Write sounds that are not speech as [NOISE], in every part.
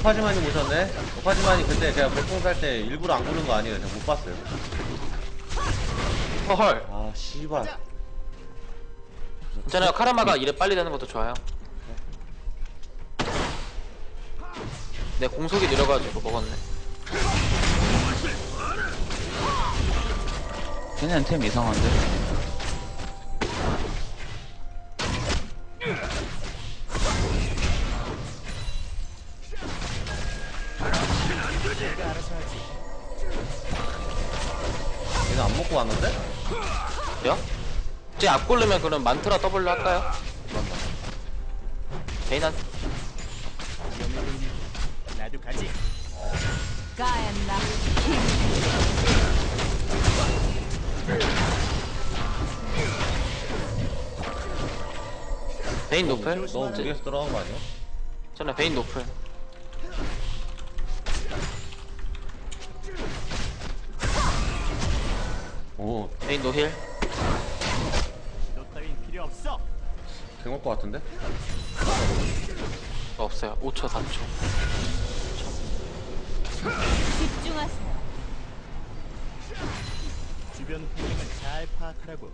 오파지만이 오셨네? 오파지만이 그때 제가 백봉 살때 일부러 안 구는 거 아니에요? 제가 못 봤어요. 헐 아, 씨발. 괜찮아요 카라마가 일에 빨리 되는 것도 좋아요 내 공속이 느려가지고 먹었네 걔네는 템 이상한데? 먹고 왔는데? 그래요? 제 앞골르면 그럼 만트라 W 할까요? 베인한 나도 가지. 가엔나 베인 노플 너무 무리해서 들어간 거 아니야? 저는 베인 노플 오, 베인 노힐 너 따윈 필요 없어. 개먹을 것 같은데? 없어요 5초 4초 집중하세요. 주변 환경을 잘 파악하라고.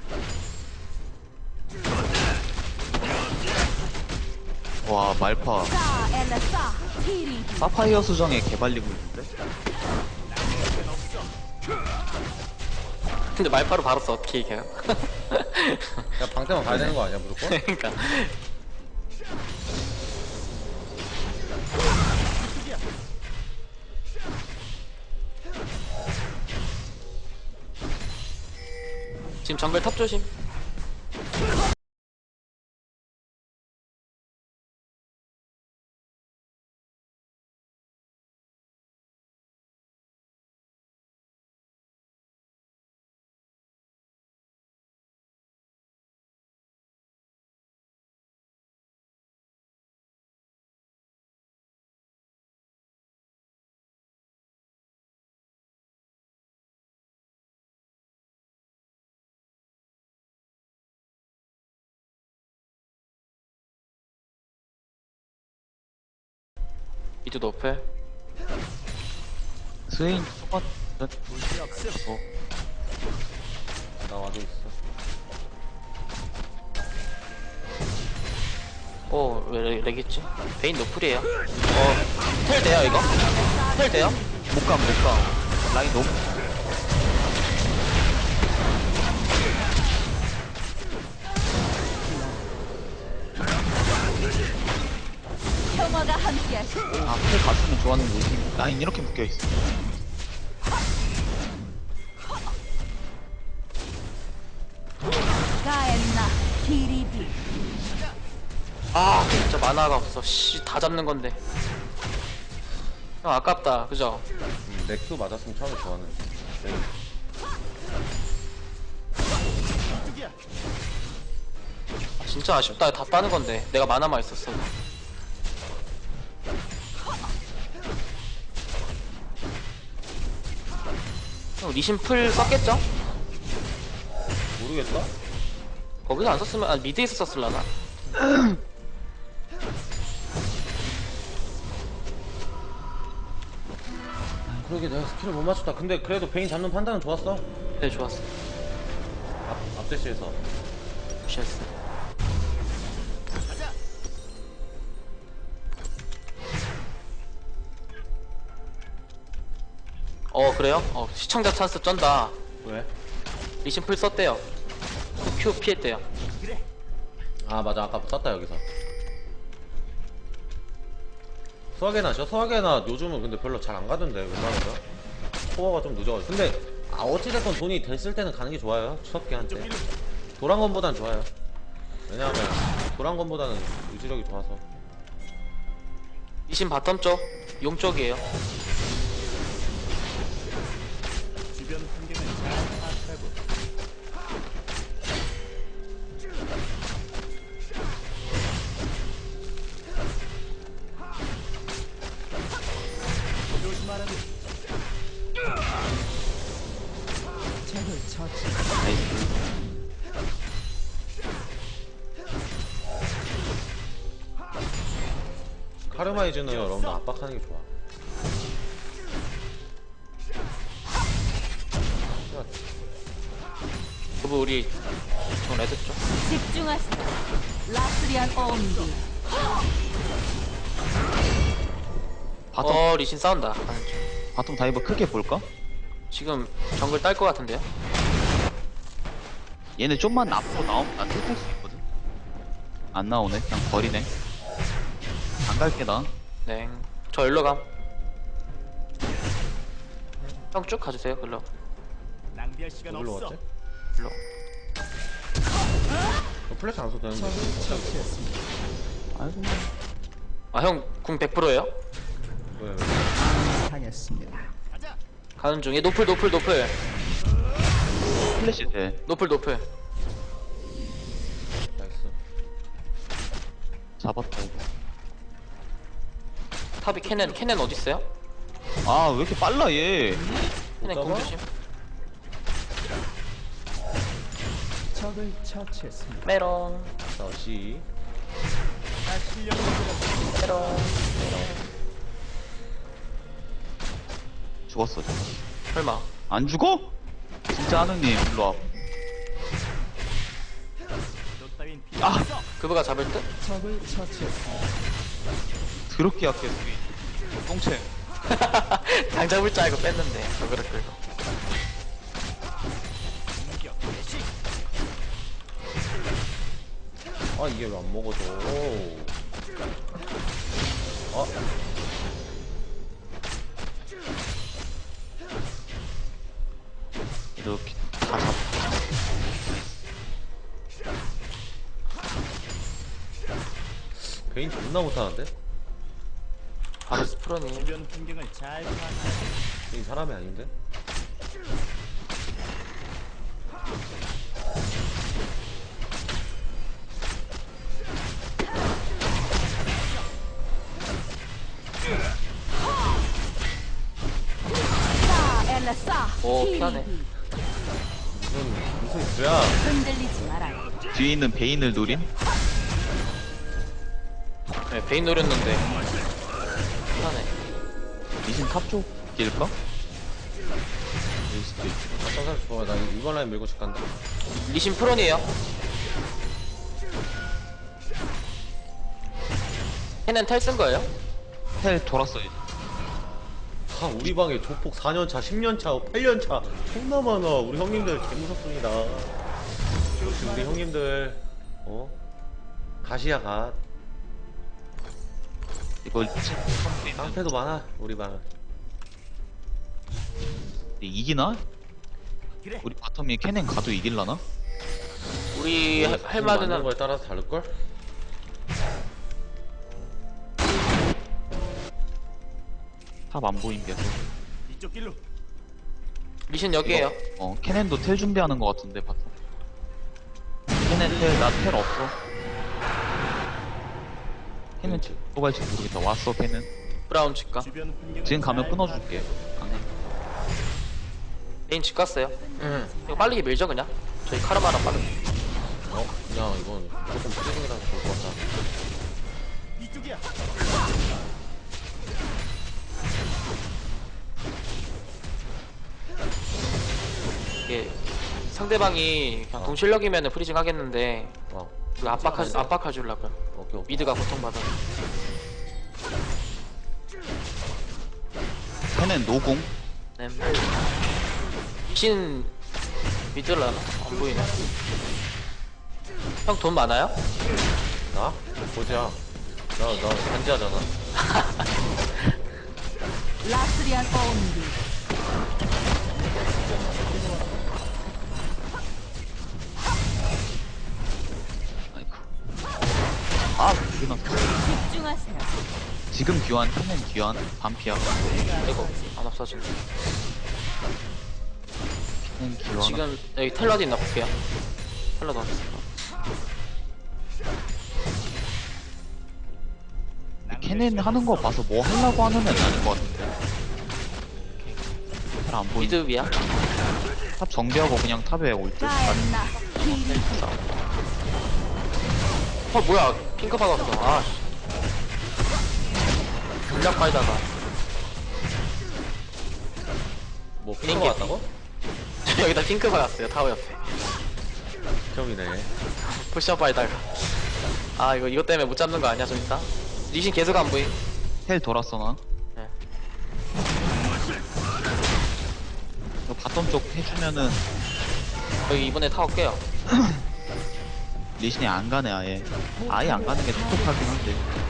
와 말파 티리 사파이어 수정에 개발리고 있는데? 근데 말파로 바로 써 어떻게 이겨요? 그냥 방태만 가야 되는 거 아니야, 무조건? [LAUGHS] 그러니까 지금 정글 탑 조심 미드 노플 스웨인 초반 문제 없음. 나 와도 있어. 어, 왜 렉- 렉있지? 베인 노플이에요. 어, 텔 돼요, 이거? 텔 돼요? 못감 라인 너무 좋았는데 지금 라인 이렇게 묶여있어 가엔나 아, 진짜 만화가 없어. 씨, 다 잡는 건데. 형, 아깝다. 그죠? 음, 넥큐 맞았으면 처음에 좋았는데. 네. 뚝이야. 아, 진짜 아쉽다. 다 따는 건데. 내가 만화만 있었어. 형, 리신 풀 썼겠죠? 모르겠다? 거기서 안 썼으면, 아, 미드에서 썼을라나? 그러게 내가 스킬을 못 맞췄다. 근데 그래도 베인 잡는 판단은 좋았어. 네, 좋았어. 앞, 앞대시에서. 무시했어. 어, 그래요? 어, 시청자 찬스 쩐다. 왜? 리신 풀 썼대요. 큐 피했대요. 그래. 아 맞아 아까 썼다 여기서 소화계나 저 소화계나 요즘은 근데 별로 잘 안 가던데 웬만하면 코어가 좀 늦어가지고 근데 아 어찌됐건 돈이 됐을 때는 가는 게 좋아요 추석기 한때 도란건보단 좋아요 왜냐하면 도란건보다는 유지력이 좋아서 리신 바텀 쪽, 용 쪽이에요. 주변 환경을 잘 파악하라고. 조심하라고. 카르 카르마 이즈는 여러분들 압박하는 게 좋아. 그부 우리 지금 레드 쪽 집중하세요. 라스리안 온비. 바텀 어 리신 싸운다. 바텀 다이버 크게 볼까? 지금 정글 딸 것 같은데요? 얘네 좀만 앞으로 나오면 나 뜯을 수 있거든. 안 나오네. 그냥 버리네. 안 갈게 나. 네저 일로 감. 형 쭉 가주세요 일로 낭비할 시간 없어. 일로. 어, 플래시 안 써도 되는데. 아이고. 아 형 궁 100%예요? 왜, 왜? 가자. 가는 중에 노플 노플 노플 플래시 돼. 노플 노플 나이스. 잡았다 이거. 탑이 캐넨 캐넨 어디 있어요? 아 왜 이렇게 빨라 얘? 캐넨 못궁 잡아? 조심. 적을 처치했습니다. 메롱 다시. 메롱 죽었어 죽었어. 설마 안 죽어? 진짜 하느님 일로 와. 아! 그부가 잡을 듯? 적을 처치했습니다. 더럽게 약해 우리. 똥채. [LAUGHS] 당 잡을 줄 알고 뺐는데 그거를 끌고 아, 이게 왜 안 먹어져? 아, 이렇게 다 잡. 베인 존나 못하는데? 바로 스프로니 주변 환경을 잘 파악하고 베인 사람이 아닌데? 오, 피하네. 무슨, 무슨 죄야? 흔들리지 말아요. 뒤에 있는 베인을 노린? 네 베인 노렸는데 피하네 리신 탑쪽 길까? 있지. 아, 깜짝 좋아. 나 이번 라인 밀고 집 간다. 리신 프론이에요 캐넨 텔쓴 거예요? 텔 돌았어요. 아, 우리 방에 조폭 4년차, 10년차, 8년차 존나 많아. 우리 형님들 개무섭습니다. 역시 우리 형님들, 어? 가시야 가. 이거 치- 깡패도 많아, 우리 방. 이기나? 우리 바텀이 캐넨 가도 이길라나? 우리 할- 할 말은 맞는 거에 따라서 다를걸? 탑 안 보임 계속. 이쪽 길로. 리신 여기에요 어 캐넨도 텔 준비하는 거 같은데 바텀. 캐넨 텔 나 텔 없어. 캐넨 그렇지. 또 갈 지 모르겠다. 왔어 캐넨. 브라운 집가 주변 환경을 지금 가면 잘 끊어줄게. 강남. 베인 집 갔어요 응 이거 빨리 밀죠 그냥 저희 카르마랑 빠르 어? 그냥 이건 무조건 프리징이라서 좋을 것 같아. 이쪽이야. 상대방이 그냥 동실력이면 프리징 하겠는데 어, 이거 압박하, 압박해 주려고요 오케이, 오케이. 미드가 고통받아 캐넨 노공. 네. 신 미드를 안, 안 보이네 형 돈 많아요? 나? 보자. 나, 나 반지하잖아. 라스리안 온비. 집중하세요. 지금 귀환 캐넨 귀환 반피야. 이거 안 없어진다 캐넨 귀환. 지금 여기 텔러도 있나 볼게요 어디 있어 캐넨 하는 거 봐서 뭐 하려고 하는 애는 아닌 것 같은데. 잘 안 보이네. 미드 위야? 탑 정비하고 그냥 탑에 올 듯. 키리비. 어 뭐야 핑크 받았어 아 씨. 물약 빨다가. 뭐. 핑크 왔다고? [LAUGHS] 여기다 핑크 받았어요 타워 옆에. 점이네. 푸시업 빨다가. 아 이거 이것 때문에 못 잡는 거 아니야 좀 이따? 리신 계속 안 보임 텔 돌았어 나? 네. 이거 바텀 쪽 해주면은 여기 이번에 타워 깨요. [CLEARS THROAT] 리신이 안 가네 아예. 아예 안 가는 게 똑똑하긴 한데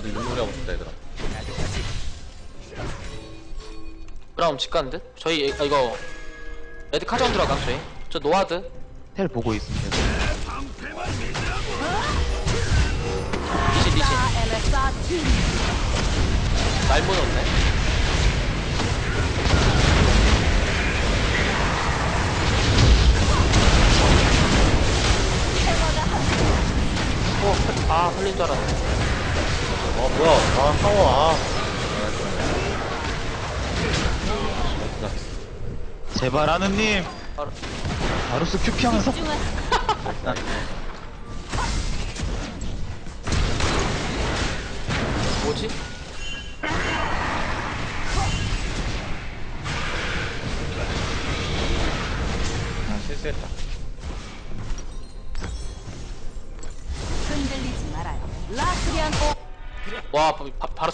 나도 윷놀이 하고 싶다 얘들아 그럼 집 가는 듯? 저희 아, 이거 레드 카전 들어가 저희 저 노아드 텔 보고 돼서 리신 리신 사 엘레사 팀. 날 무너네 오, 흘- 아, 흘린 줄 알았네. 어 뭐야? 아 타워 아 제발 하느님. 바로, 바루스 큐피 하면서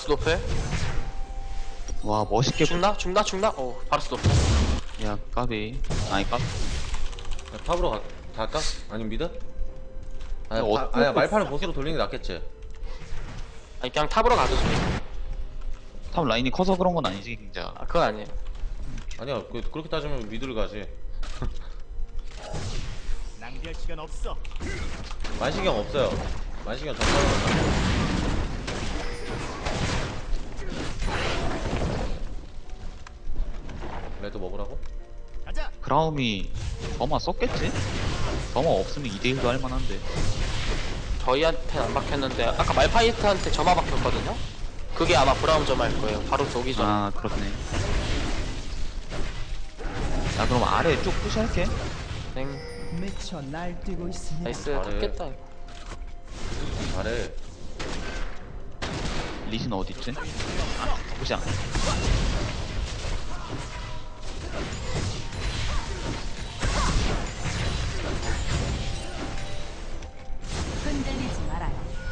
스 노플? 와 멋있게 죽나? 죽나? 죽나? 어, 바르스 노플. 야 까비 아니 까비 야, 탑으로 가, 갈까? 아니면 미드? 아니, 어, 바, 어떻게 아니야 말판을 보스로 돌리는 게 낫겠지 아니, 그냥 탑으로 가죠, 저희. 탑 라인이 커서 그런 건 아니지 진짜 아, 그건 아니에요. 아니야 그, 그렇게 따지면 미드를 가지 [LAUGHS] 낭비할 시간 없어. 만시경 없어요 만시경 전파로 간다 레드 먹으라고? 가자. 브라움이 점화 썼겠지? 점화 없으면 2대1도 할만한데 저희한테는 안 박혔는데, 아까 말파이트한테 점화 박혔거든요? 그게 아마 브라운 점화일 거예요. 바로 쏘기 전에. 아 그렇네 야 그럼 아래 쭉 푸시할게 땡. 미쳐 날뛰고 있습니다. 나이스, 잘해. 탔겠다, 이거. 잘해 리신 어딨지? 아 보지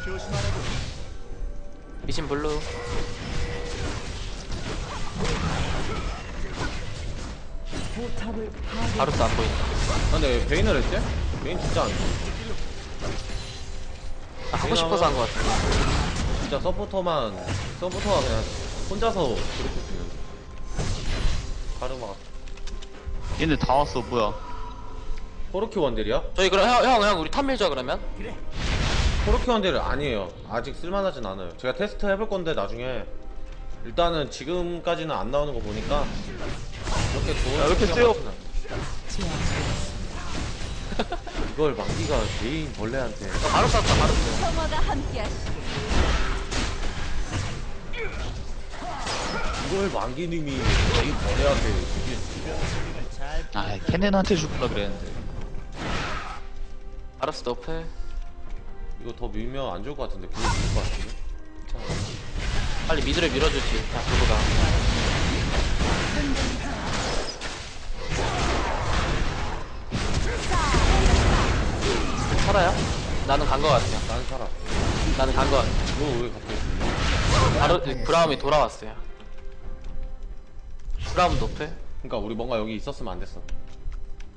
조심하라고. 미신 블루. 바루스 안 보인다. 아, 근데 왜 베인을 했지? 베인 진짜 안 아, 하고 싶어서 한 것 같아. 진짜 서포터만 서포터가 그냥 혼자서 그렇게 뛰는 카르마 얘네 다 왔어 뭐야 코르키 원딜이야? 저희 그럼 형, 형, 형, 우리 탑 밀자, 그러면? 코르키 원딜 아니에요 아직 쓸만하진 않아요 제가 테스트 해볼 건데 나중에 일단은 지금까지는 안 나오는 거 보니까 그렇게 좋은 야, 왜 이렇게 세요? 같진 않아요. 이걸 만기가 개인 벌레한테 어, 바루스 왔다, 바루스. 평화가 함께하시길. 이걸 만기님이 개인 벌레한테 이게 잘아 케넨한테 줄라 그랬는데 바루스 노플. 이거 더 밀면 안 좋을 것 같은데 그게 좋을 것 같은데 괜찮아 빨리 미드를 밀어주지, 그냥 부부가. 살아요? 나는 간 거 같아요. 난 살아 나는 간 거 같아. 이거 왜 갑자기 바로 브라움이 돌아왔어요. 브라움 노플? 그러니까 우리 뭔가 여기 있었으면 안 됐어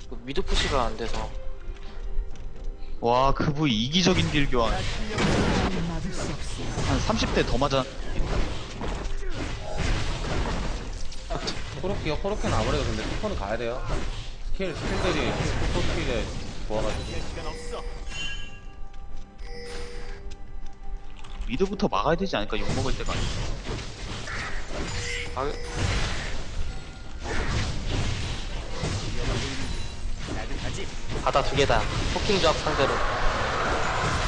그 미드 푸시가 안 돼서. 와 그부 이기적인 딜 교환. 한 30대 더 맞아 코르키요 코르키는 아무래도 근데 투퍼는 가야 돼요 스킬 스킬들이 투퍼 스킬에 좋아가지고. 미드부터 막아야 되지 않을까 욕먹을 때가 아니야 아, 바다 두 개다. 포킹 조합 상대로.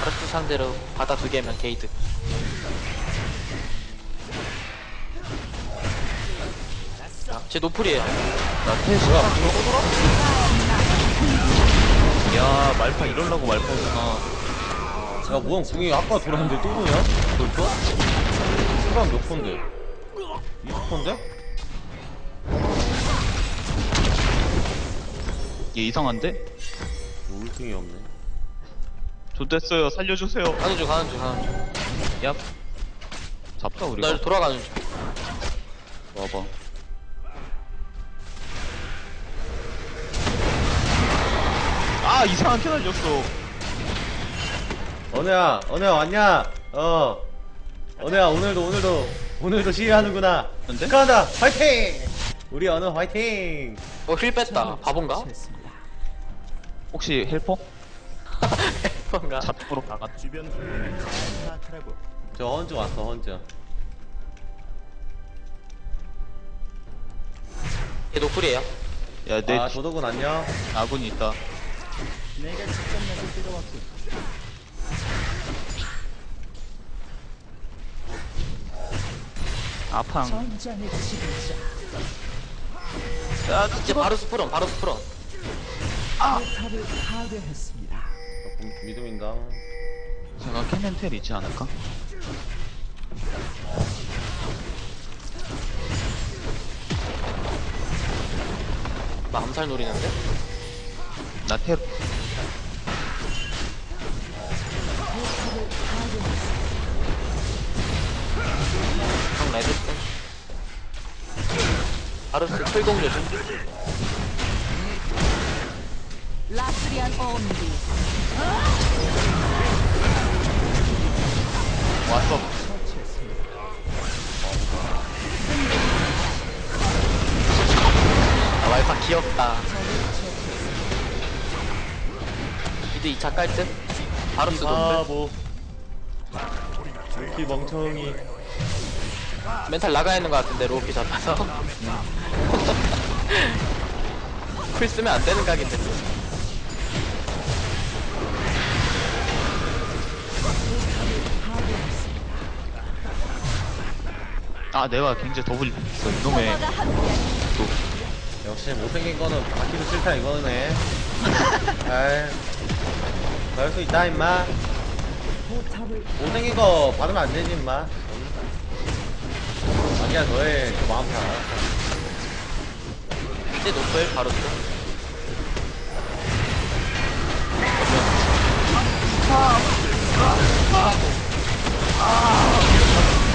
바르스 상대로 바다 두 개면 게이드. 아, 제 노플이에요. 나텔 뭐야 야 말파 이럴라고 말파구나 야 모형 궁이 아까 돌았는데 또 도냐? 벌써? 시간 몇 폰데? 20폰데? 얘 이상한데? 울팅이 없네 좋됐어요 살려주세요 가는 중 가는 중 가는 중. 얍 잡자 우리가 나 돌아가는 중. 와봐 아 이상한 캐 날렸어 언혜야 언혜야 왔냐? 어 언혜야 오늘도 오늘도 오늘도 시위하는구나 근데? 축하한다 화이팅! 우리 언혜 화이팅! 어힐 뺐다. 바본가? 혹시 헬퍼? 뭔가. 자동으로 나갔 주변 파악하라고. 저 헌즈 왔어 헌즈 얘 노플이에요. 야 내 아 도덕은 안녕 아군이 있다 내가 직접 나설 때가 왔군. 아팡 전장의 지도자. 야, 이제 바로 스프론 바로 스프론. 포탑을 파괴했습니다. 어, 믿음인다 제가 캐넨 텔 있지 않을까? 나 암살 노리는데? 나 텔. 형 레드스톤. 바루스 풀공 조심. 라스리안 온디. 왔어. 아, 와이파 귀엽다. 미드 2차 깔 듯? 바루스 노플. 바보 이렇게 멍청이 멘탈 나가 있는 것 같은데 로우키 잡아서. [LAUGHS] 풀 쓰면 안 되는 각인데. 아 내가 굉장히 더블 있어 이놈의. 함께하시길. 역시 못생긴 거는 받기도 싫다 이거네. [LAUGHS] 아이 그럴 수 있다 임마. 못생긴 거 받으면 안 되지 임마. 자기야 너의 그 마음 다 이제 노플 바루스.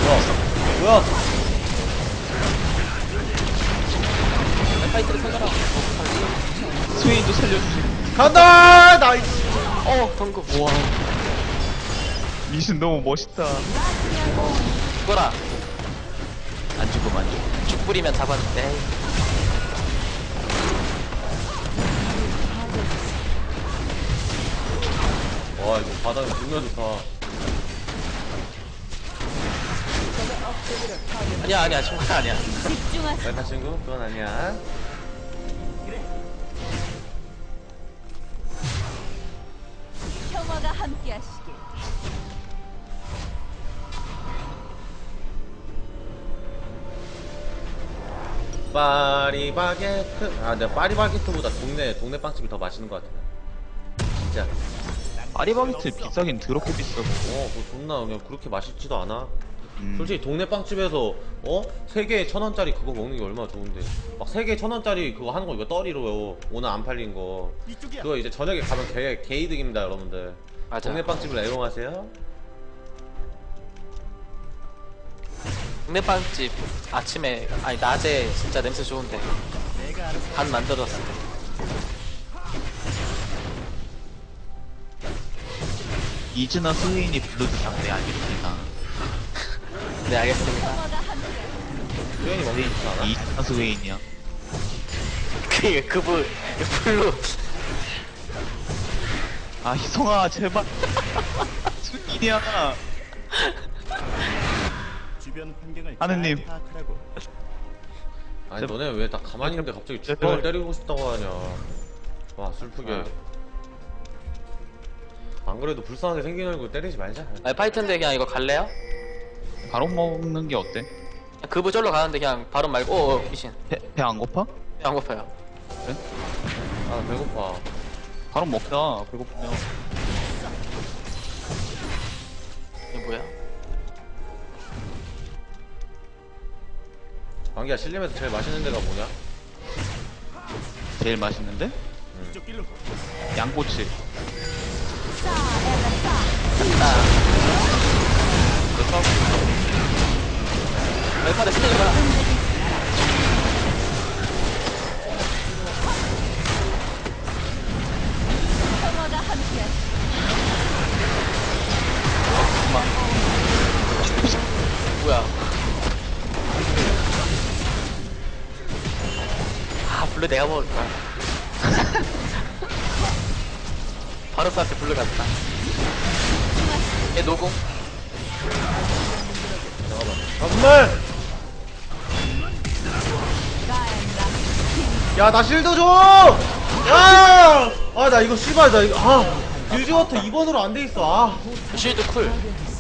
뭐야? 뭐야 파이트를 살려라. 스웨인도 살려주지 간다 나이스 어, 덩크. 우와. 미신 너무 멋있다 죽어라. 안 죽음 안 죽음 죽 뿌리면 잡았는데. 와 이거 바닥이 존나 좋다 아니야, 아니야, 친구 아니야. 집중하세요. 멘타 친구? 그건 아니야. 평화가 함께하시길. 파리바게트? 아 내가 파리바게트보다 동네 동네 빵집이 더 맛있는 것 같아. 진짜. 파리바게트 비싸긴 더럽게 비싸고. 어 그거 존나 그냥 그렇게 맛있지도 않아 음. 솔직히 동네 빵집에서 어? 세 개에 천 원짜리 그거 먹는 게 얼마나 좋은데 막 세 개에 천 원짜리 그거 하는 거 이거 떨이로요 오늘 안 팔린 거 이쪽이야. 그거 이제 저녁에 가면 개, 개이득입니다 여러분들 맞아. 동네 빵집을 애용하세요 동네 빵집 아침에 아니 낮에 진짜 냄새 좋은데 간 만들었을 때 이즈나 스웨인이 블루드 상대 아닙니다 네 알겠습니다. 수현이 게 좋지 않아? 이즈나 스웨인이야 그 그분 풀로 아 희성아 제발 [LAUGHS] 주변 환경을 하느님. 잘 파악하라고. 아니 너네 왜 다 가만히 있는데 갑자기. 주방을 때리고 싶다고 하냐 와 슬프게 아. 안 그래도 불쌍하게 생긴 얼굴 때리지 말자 아니 파이트인데 그냥 이거 갈래요? 바로 먹는 게 어때? 그부 절로 가는데 그냥 바로 말고 오, 오 미신 배 안 고파? 안 고파요 아 배고파 바로 먹자 배고프면 뭐야? 만기야 실림에서 제일 맛있는 데가 뭐냐? 제일 맛있는데? 양꼬치. 나 평화가 함께하시. 뭐야? 아 블루 내가 먹을 거야. [LAUGHS] 바로 쐈을 블루 갔다. 얘 노공. 정말! 야, 나 실드 줘! 야! 아, 나 이거 씨발, 나 이거, 아. 딜즈워터 2번으로 안 돼 있어, 아. 쉴드 쿨.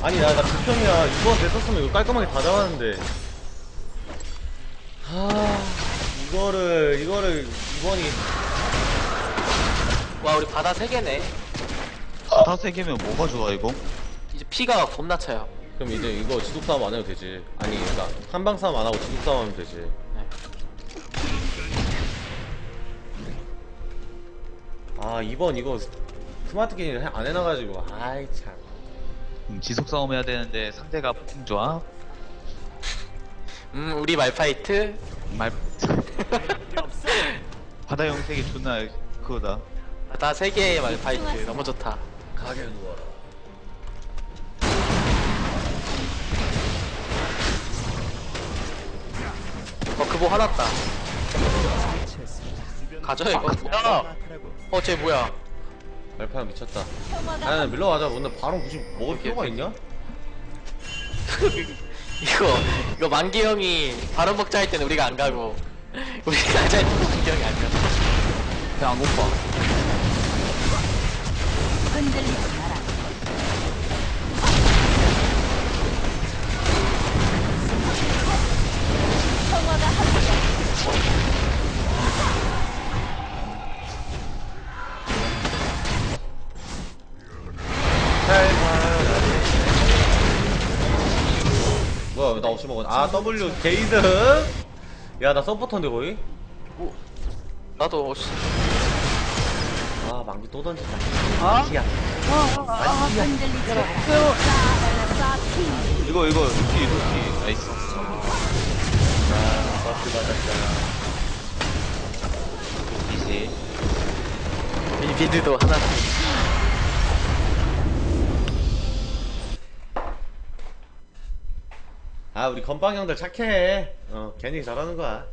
아니, 나, 나 극형이야. 2번 됐었으면 이거 깔끔하게 다 잡았는데. 아, 이거를, 이거를, 2번이. 와 우리 바다 세 개네. 바다 세 개면 뭐가 좋아 이거? 이제 피가 겁나 차요. 그럼 이제 이거 지속 싸움 안 해도 되지. 아니, 그러니까 한방 싸움 안 하고 지속 싸움 하면 되지. 아, 2번 이거 스마트 게임을 안 해놔가지고, 아이, 참. 음, 지속 싸움 해야 되는데 상대가 폭풍 좋아? 음 우리 말파이트. 말 [LAUGHS] 바다 영색이 존나 그거다. 바다 세 개의 말파이트 너무 좋다. 가게 누워라. 어 그거 화났다. 가져 이거. 야. 어쟤 뭐야? 말파야 미쳤다. 평화가 아니, 밀러 가자. 오늘 바로 굳이 먹을 필요가 있냐? [LAUGHS] 이거 이거 만기 형이 바로 먹자 할 때는 우리가 안 가고 [LAUGHS] 우리 가자 할 때는 만기 형이 안 가. 그냥 안 고파. 흔들리지 마라. 평화가 함께 나 없이 먹었 아, W 게이드? 야, 나 서포터인데 거의? 나도 씨. 아, 만기 또 던진다. 흔들리지 마라. 싸티. 이거 이거 루키 루키 나이스. 버스 받았다. 이지. 이 비드도 하나. 아, 우리 건빵 형들 착해. 어, 괜히 잘하는 거야.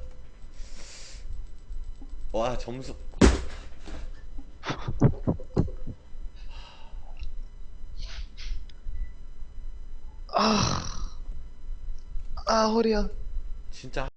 와, 점수. 아 허리야. 진짜